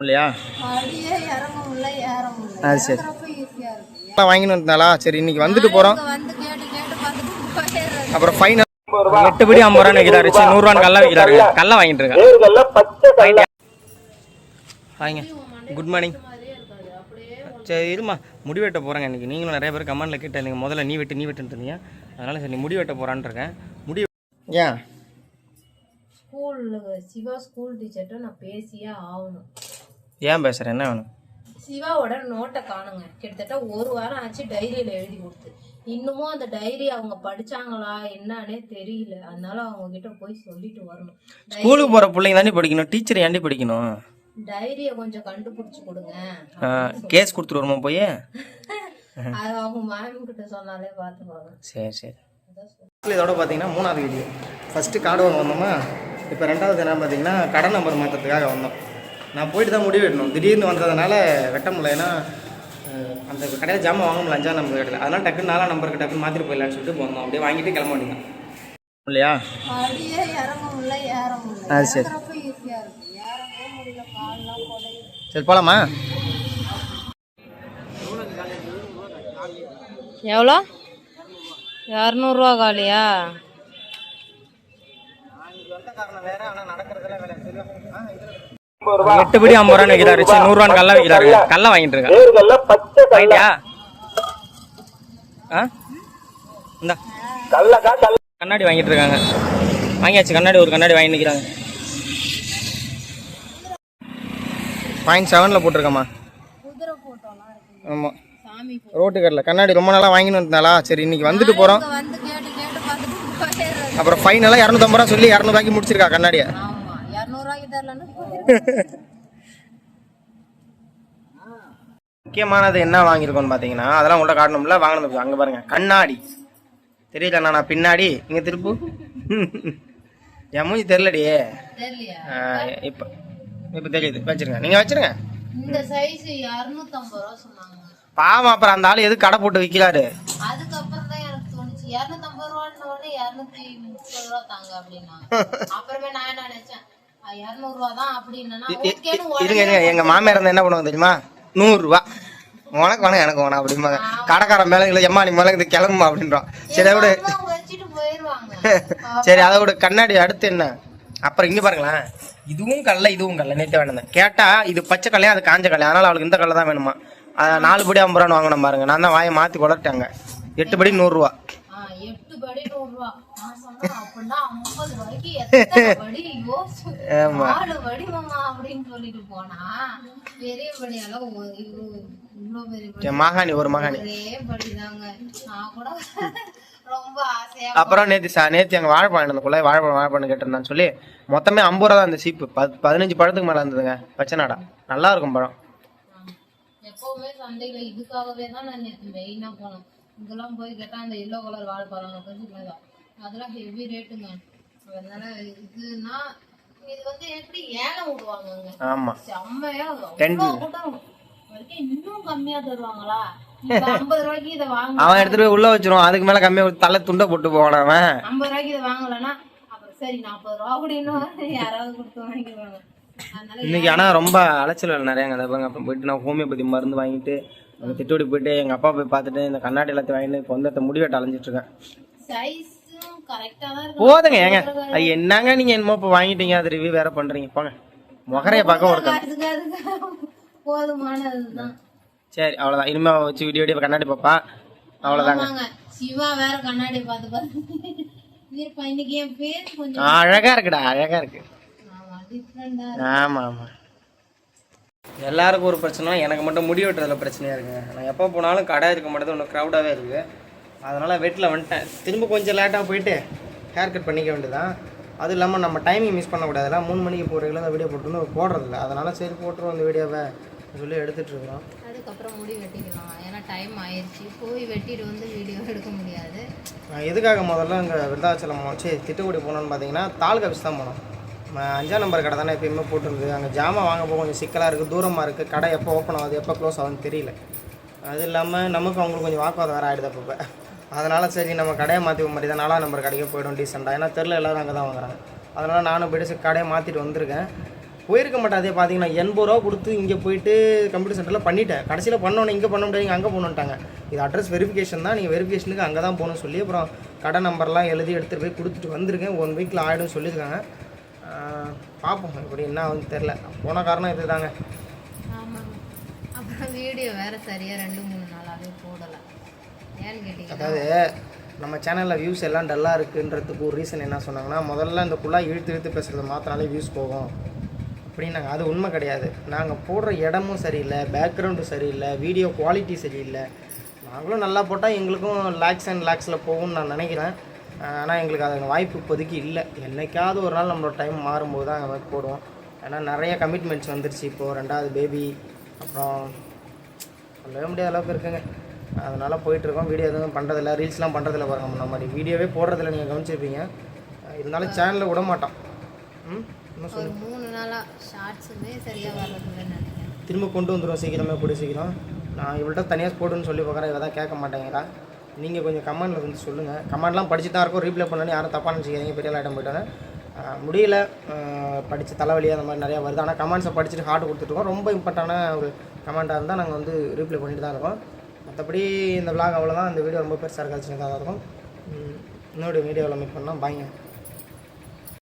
இல்லையா? அது சரி. வாங்கின்னு வந்தாளா சரி இன்னைக்கு வந்துட்டு போகிறோம் அப்புறம் ஃபைனல் எட்டுபடி ஐம்பது ரூபான்னு வைக்கிறாரு. சரி நூறுரூவான்னு கல்ல வைக்கிறாரு. கல்ல வாங்கிட்டு இருக்கேன் ஹாய்ங்க குட் மார்னிங் சரி இருமா. முடி வெட்ட போகிறேங்க இன்னைக்கு. நீங்களும் நிறைய பேர் கமெண்ட்டில் கேட்டீங்க முதல்ல நீ வெட்டு நீ வெட்டுன்னு இருந்தீங்க அதனால சரி நீ முடி வெட்ட போகிறான்னு இருக்கேன். முடி ஏன் ஸ்கூல்ல சிவா ஸ்கூல் டீச்சர்கிட்ட நான் பேசியே ஆகணும். ஏன் பேசுகிறேன் என்ன வேணும்? சிவாவோட நோட்டை காணுங்க. கிட்டத்தட்ட ஒரு வாரம் ஆச்சு டைரியில எழுதி கொடுத்து. இன்னமும் அந்த டைரி அவங்க படிச்சாங்களா என்னன்னே தெரியல. அதனால அவங்க கிட்ட போய் சொல்லிட்டு வரணும். ஸ்கூலுக்கு போகிற பிள்ளைங்க தாண்டி படிக்கணும். டீச்சர் ஏன்டி படிக்கணும்? டைரிய கொஞ்சம் கண்டுபிடிச்சு கொடுங்க. கேஸ் கொடுத்துட்டு வருமா போய்? அது அவங்க மேம் கிட்ட சொன்னாலே பார்த்துப்பாங்க சரி சரி. இதோட பார்த்தீங்கன்னா மூணாவது வீடியோ. ஃபஸ்ட்டு கார்டு வாங்க வந்தோமா? இப்போ ரெண்டாவது என்ன பார்த்தீங்கன்னா கடை நம்பர் மாற்றத்துக்காக வந்தோம். நான் போயிட்டு தான் முடிவு வெட்டணும் திடீர்னு வந்ததுனால வெட்ட முடியல. ஏன்னா அந்த கடையில் ஜாமான் வாங்க முடியல. அஞ்சாம் நம்பர் கடையில். அதனால் டக்குன்னு நாலாம் நம்பருக்கு டக்குன்னு மாற்றிட்டு போயிடலான்னு சொல்லிட்டு வந்தோம் அப்படியே வாங்கிட்டு கிளம்ப வேண்டியதான் இல்லையா? அது சரி. சரி போகலாமா எவ்வளோ? இரநூறுவா காலியா? எட்டுபடி ஐம்பது ரூபான்னு வைக்கிறாரு. சரி நூறுரூவான்னு கல்ல வைக்கிறாரு. கல்ல வாங்கிட்டு இருக்கேன் வாங்கிட்டியா? ஆ? இந்தா. கண்ணாடி வாங்கிட்டு இருக்காங்க வாங்கியாச்சு கண்ணாடி ஒரு கண்ணாடி வாங்கி நிற்கிறாங்க பாயிண்ட் செவனில் போட்டிருக்கம்மா. ஆமாம் சாமி ரோட்டு கடையில். கண்ணாடி ரொம்ப நாளாக வாங்கின்னு வந்தாளா சரி இன்னைக்கு வந்துட்டு போகிறோம் அப்புறம் ஃபைனலாக இரநூத்தம்பது ரூபா சொல்லி இரநூறுவாய்க்கு முடிச்சிருக்கா கண்ணாடியை ஆமா இரநூறுவாய்க்கு தரலன்னு போயிடுறது முக்கியமானது என்ன வாங்கியிருக்கோன்னு பார்த்தீங்கன்னா அதெல்லாம் உங்கள்ட்ட காட்டணும்ல வாங்கணும் அங்கே பாருங்க கண்ணாடி. தெரியல நான் பின்னாடி இங்கே திருப்பு. என் மூஞ்சி தெரிலடியே இப்போ இப்போ தெரியுது வச்சிருங்க. நீங்கள் வச்சிருங்க. இந்த சைஸ் இரநூத்தம்பது ரூபா சொன்னாங்க. பாவம் அப்புறம் அந்த ஆள் எது கடை போட்டு விற்கிறாரு அதுக்கப்புறம் தான் எனக்கு தோணுச்சு. இரநூத்தம்பது ரூபான்னு இரநூத்தி முப்பது ரூபா தாங்க அப்படின்னா அப்புறமே நான் என்ன நினைச்சேன் இருங்க இருங்க எங்கள் மாமியார் இருந்தால் என்ன பண்ணுவாங்க தெரியுமா? நூறுரூவா. உனக்கு வேணும் எனக்கு வேணும் அப்படிம்பாங்க. கடைக்காரன் மேலே இல்லை எம்மா நீ மேலே இது கிளம்புமா அப்படின்றோம் சரி அதை விட. சரி அதை விட. கண்ணாடி அடுத்து என்ன? அப்புறம் இங்க பாருங்களேன். இதுவும் கல்ல இதுவும் கல்ல. நேற்று வேணும். கேட்டா இது பச்சை கல்லையா அது காஞ்ச கல்லையா? அதனால அவளுக்கு இந்த கல்ல தான் வேணுமா? நாலு படி ஐம்பது ரூபான்னு வாங்கணும் பாருங்க. நான் தான் வாயை மாத்தி குளட்டாங்க எட்டு படி நூறுரூவா. படி நூறு ரூபா நான் சொன்னேன் அப்படின்னா ஐம்பது ரூபாய்க்கு எத்தனை படி யோசிச்சு நாலு படி மாமா அப்படின்னு சொல்லிட்டு போனா பெரிய படி அளவு ஒரு இவ்வளவு இவ்வளவு பெரிய படி மாகாணி ஒரு மாகாணி. ஒரே படி தாங்க நான் கூட ரொம்ப ஆசையா அப்புறம் நேற்று சா நேற்று எங்கள் வாழைப்பழம் இருந்தக்குள்ள வாழைப்பழம் வாழைப்பழம் கேட்டிருந்தான்னு சொல்லி மொத்தமே ஐம்பது ரூபா தான் அந்த சீப்பு. பத் பதினஞ்சு பழத்துக்கு மேலே இருந்ததுங்க. பச்சை நாடா. நல்லா இருக்கும் பழம். எப்பவுமே சந்தையில இதுக்காகவே தான் நான் நேற்று மெயினா போனேன். இதெல்லாம் போய் கேட்டா அந்த எல்லோ கலர் வாழைப்பழம் கொஞ்சம் மேதான் அதெல்லாம் ஹெவி ரேட்டுங்க அதனால இதுனா இது வந்து எப்படி ஏலம் விடுவாங்கங்க? ஆமாம் செம்மையா கூட்டம். வரைக்கும் இன்னும் கம்மியா தருவாங்களா? அவன் எடுத்துட்டு போய் உள்ள வச்சிருவான். அதுக்கு மேலே கம்மியாக தலை துண்டை போட்டு போவான் அவன்? ஐம்பது ரூபாய்க்கு இதை வாங்கலன்னா அப்புறம் சரி நாற்பது ரூபா அப்படின்னு யாராவது கொடுத்து வாங்கிடுவாங்க. அதனால இன்னைக்கு ஆனால் ரொம்ப அலைச்சல் நிறைய அங்கே பாருங்க அப்புறம் போயிட்டு நான் ஹோமியோபதி மருந்து வாங்கிட்டு அங்கே திட்டோடி போயிட்டு எங்கள் அப்பா போய் பார்த்துட்டு இந்த கண்ணாடி எல்லாத்தையும் வாங்கிட்டு இப்போ வந்து தான் இருக்கு போதுங்க ஏங்க. அது என்னங்க நீங்கள் என்னமோ இப்போ வாங்கிட்டீங்க அது ரிவ்யூ வேற பண்ணுறீங்க போங்க. முகரைய பார்க்க ஒரு கண். அதுக்கு அதுக்கு. போதுமானதுதான். சரி அவ்வளோதான் இனிமேல் வச்சு வீடியோ வீடியோ கண்ணாடி பாப்பா அவ்வளோதாங்க சிவா வேற கண்ணாடி பார்த்து பார்த்து. அழகா இருக்குடா அழகா இருக்கு. ஆமா ஆமா. எல்லாருக்கும் ஒரு பிரச்சனை. எனக்கு மட்டும் முடி வெட்டுறதுல பிரச்சனையா இருக்குங்க நான் எப்போ போனாலும் கடை இருக்க மாட்டேது. ஒன்று க்ரௌடாகவே இருக்குது அதனால வெட்டில் வந்துட்டேன். திரும்ப கொஞ்சம் லேட்டாக போயிட்டு ஹேர் கட் பண்ணிக்க வேண்டியதான் அது இல்லாமல் நம்ம டைமிங் மிஸ் பண்ணக்கூடாதுல மூணு மணிக்கு போகிறீங்களா அந்த வீடியோ போட்டுருந்து போடுறதில்ல. அதனால சரி போட்டுருவோம் அந்த வீடியோவை சொல்லி எடுத்துட்டு இருக்கிறோம். அதுக்கப்புறம் முடி வெட்டிக்கலாம். ஏன்னா டைம் ஆயிடுச்சு போய் வெட்டிட்டு வந்து வீடியோ எடுக்க முடியாது. நான் எதுக்காக முதல்ல இங்கே விருதாச்சலம் சரி திட்டுக்குடி போனோன்னு பார்த்தீங்கன்னா தாலுக் ஆஃபீஸ் தான் போனோம். அஞ்சாம் நம்பர் கடை தானே எப்பயுமே போட்டுருந்து அங்கே ஜாமான் வாங்க போக கொஞ்சம் சிக்கலாக இருக்குது தூரமாக இருக்குது கடை எப்போ ஓப்பன் ஆகுது எப்போ க்ளோஸ் ஆகுதுன்னு தெரியல. அது இல்லாமல் நமக்கு அவங்களுக்கு கொஞ்சம் வாக்குவாதம் வேறு ஆகிடுது அப்போ அதனால் சரி நம்ம கடையை மாற்றி மாதிரி தான் நாலாம் நம்பர் கடைக்கு போய்டும் டீசெண்டாக ஏன்னா தெரில எல்லோரும் அங்கே தான் வாங்குறாங்க. அதனால் நானும் போய்ட்டு கடையை மாற்றிட்டு வந்திருக்கேன். போயிருக்க மாட்டேன். அதே பார்த்தீங்கன்னா எண்பது ரூபா கொடுத்து இங்கே போயிட்டு கம்ப்யூட்டர் சென்டரில் பண்ணிட்டேன். கடைசியில் பண்ணோன்னே இங்கே பண்ண முடியாது. அங்கே போகணுன்ட்டாங்க இது அட்ரஸ் வெரிஃபிகேஷன் தான். நீங்கள் வெரிஃபிகேஷனுக்கு அங்கே தான் போகணும்னு சொல்லி அப்புறம் கடை நம்பர்லாம் எழுதி எடுத்துகிட்டு போய் கொடுத்துட்டு வந்திருக்கேன். ஒன் வீக்கில் ஆகிடும் சொல்லியிருக்காங்க. பார்ப்போம். இப்படி என்ன ஆகுதுன்னு தெரில போன காரணம் இது தாங்க அப்புறம் வீடியோ வேற சரியா ரெண்டு மூணு நாளாவே போடலை. ஏன்னு கேட்டீங்கன்னா அதாவது நம்ம சேனலில் வியூஸ் எல்லாம் டல்லாக இருக்குன்றதுக்கு ஒரு ரீசன் என்ன சொன்னாங்கன்னா முதல்ல இந்த குழாய் இழுத்து இழுத்து பேசுகிறத மாத்தினாலே வியூஸ் போகும். அப்படின்னாங்க. அது உண்மை கிடையாது. நாங்கள் போடுற இடமும் சரியில்லை பேக்ரவுண்டும் சரியில்லை வீடியோ குவாலிட்டி சரியில்லை. நாங்களும் நல்லா போட்டால் எங்களுக்கும் லேக்ஸ் அண்ட் லேக்ஸில் போகும்னு நான் நினைக்கிறேன். ஆனால் எங்களுக்கு அது வாய்ப்பு இப்போதைக்கு இல்லை. என்னைக்காவது ஒரு நாள் நம்மளோட டைம் மாறும்போது தான் அந்த மாதிரி போடுவோம். ஏன்னா நிறைய கமிட்மெண்ட்ஸ் வந்துருச்சு. இப்போது ரெண்டாவது பேபி அப்புறம் சொல்லவே முடியாத அளவுக்கு இருக்குங்க. அதனால் போயிட்டுருக்கோம் வீடியோ எதுவும் பண்ணுறதில்ல ரீல்ஸ்லாம் பண்ணுறதில்ல பாருங்க. முன்ன மாதிரி வீடியோவே போடுறதில்ல. நீங்கள் கவனிச்சிருப்பீங்க. இருந்தாலும் சேனலில் விட மாட்டோம் ம்? இன்னும் சொல்லு மூணு நாளா ஷார்ட்ஸுமே சரியா வர்றதில்லைன்னு நினைக்கிறேன். திரும்ப கொண்டு வந்துடும் சீக்கிரமே கூடிய சீக்கிரம். நான் இவள்கிட்ட தனியாக போடுன்னு சொல்லி பார்க்குறேன். இவ தான் கேட்க மாட்டேங்கிறா. நீங்கள் கொஞ்சம் கமெண்டில் வந்து சொல்லுங்கள் கமெண்ட்லாம் படிச்சு தான் இருக்கும். ரீப்ளை பண்ணி யாரும் தப்பாக நினச்சிக்கிறீங்க பெரிய ஐட்டம் போயிட்டாங்க. முடியல. படித்து தலைவலி அந்த மாதிரி நிறையா வருது. ஆனால் கமெண்ட்ஸை படிச்சுட்டு ஹார்ட் கொடுத்துட்ருக்கோம் ரொம்ப இம்பார்ட்டான ஒரு கமெண்ட்டாக இருந்தால் நாங்கள் வந்து ரீப்ளை பண்ணிட்டு தான் இருக்கோம். மற்றபடி இந்த vlog அவ்வளோதான் இந்த வீடியோ ரொம்ப பெருசாக இருக்காது. சின்னதாக தான் இருக்கும். இன்னொரு வீடியோவில் மீட் பண்ணால் பாய்ங்க